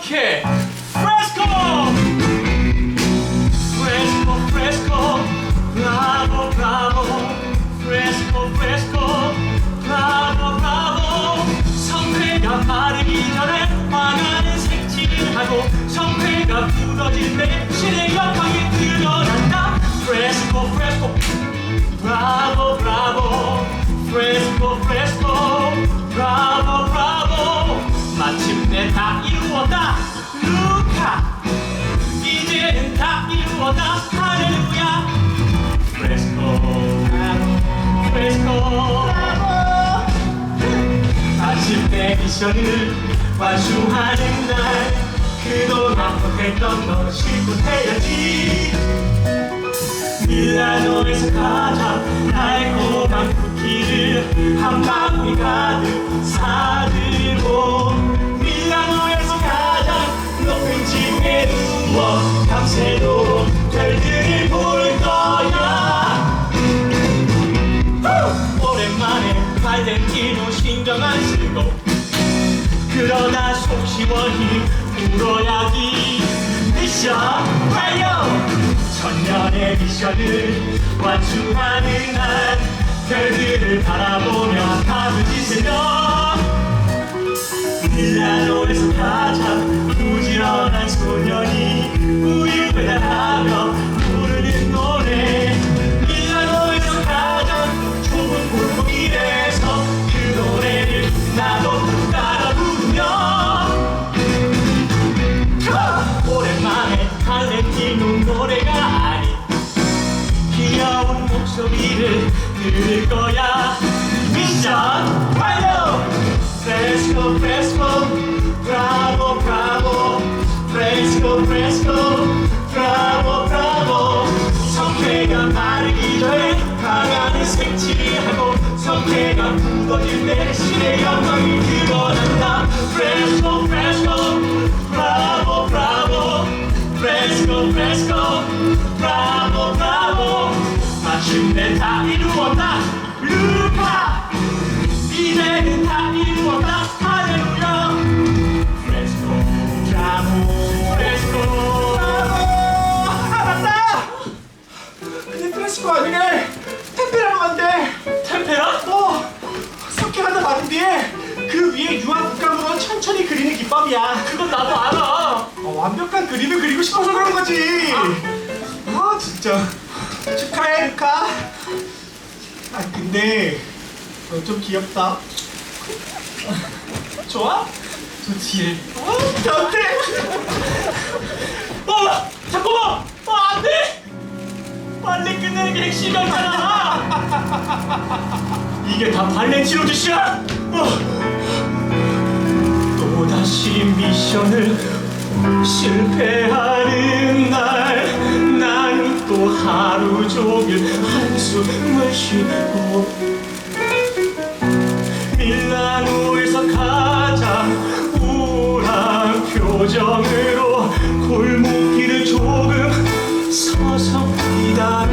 오케이 프레스코 프레스코 프레스코 브라보 브라보 프레스코 프레스코 브라보 브라보 성회가 마르기 전에 화나는 색칠을 하고 성회가 굳어질 때 신의 영광이 드러난다 다 이루었다. 루카. 이제는 다 이루었다. 할렐루야. 프레스코 프레스코 마침내 미션을 완수하는 날 그동안 못했던 너 실컷해야지. 밀라노에서 가장 달콤한 쿠키를 한 바구니 가 그러다 속 시원히 울어야지. 미션 완료! 천년의 미션을 완수하는 날 별들을 바라보며 밤을 지새며 밀라노에서 가장 발렌티노 노래가 아닌 귀여운 목소리를 들을 거야. 미션 완료! 프레스코 프레스코 브라보 브라보 프레스코 프레스코 브라보 브라보 성회가 마르기 전에 강하는 색칠하고 성회가 굳어질 때 신의 영광이 드러난다. 프레 다 이루었다. 루카 이제는 다 이루었다. 할렐루야. 프레스코 브라보 프레스코. 아 맞다! 근데 프레스코 아니게 템페라로 간대. 템페라? 어! 석회 하나 받은 뒤에 그 위에 유화 국감으로 천천히 그리는 기법이야. 그건 나도 알아. 어, 완벽한 그림을 그리고 싶어서 그런 거지. 아 진짜. 축하해 루카 아 근데 너 좀 귀엽다 좋아? 좋지 어 변태 어! 잠깐만! 어, 안 돼! 빨리 끝내는 게 핵심이었잖아! 이게 다 짓이야! 어. 또 다시 미션을 실패하는 날 나는 또 하루 종일 한 숨을 쉬고 밀라노에서 가장 우울한 표정으로 골목길을 조금 서성이다가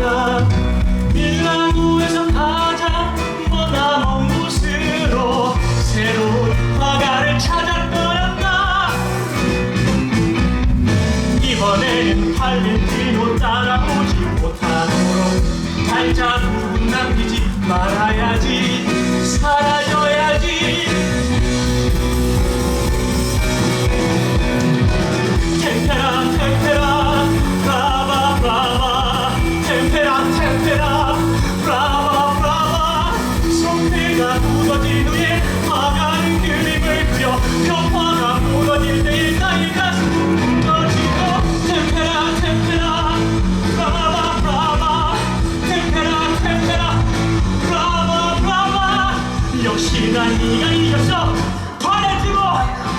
밀라노에서 가장 머나먼 곳으로 새로운 화가를 찾아 떠난다. 이번에는 발렌 못하도록 발자국은 남기지 말아야지 이겼어 이겼어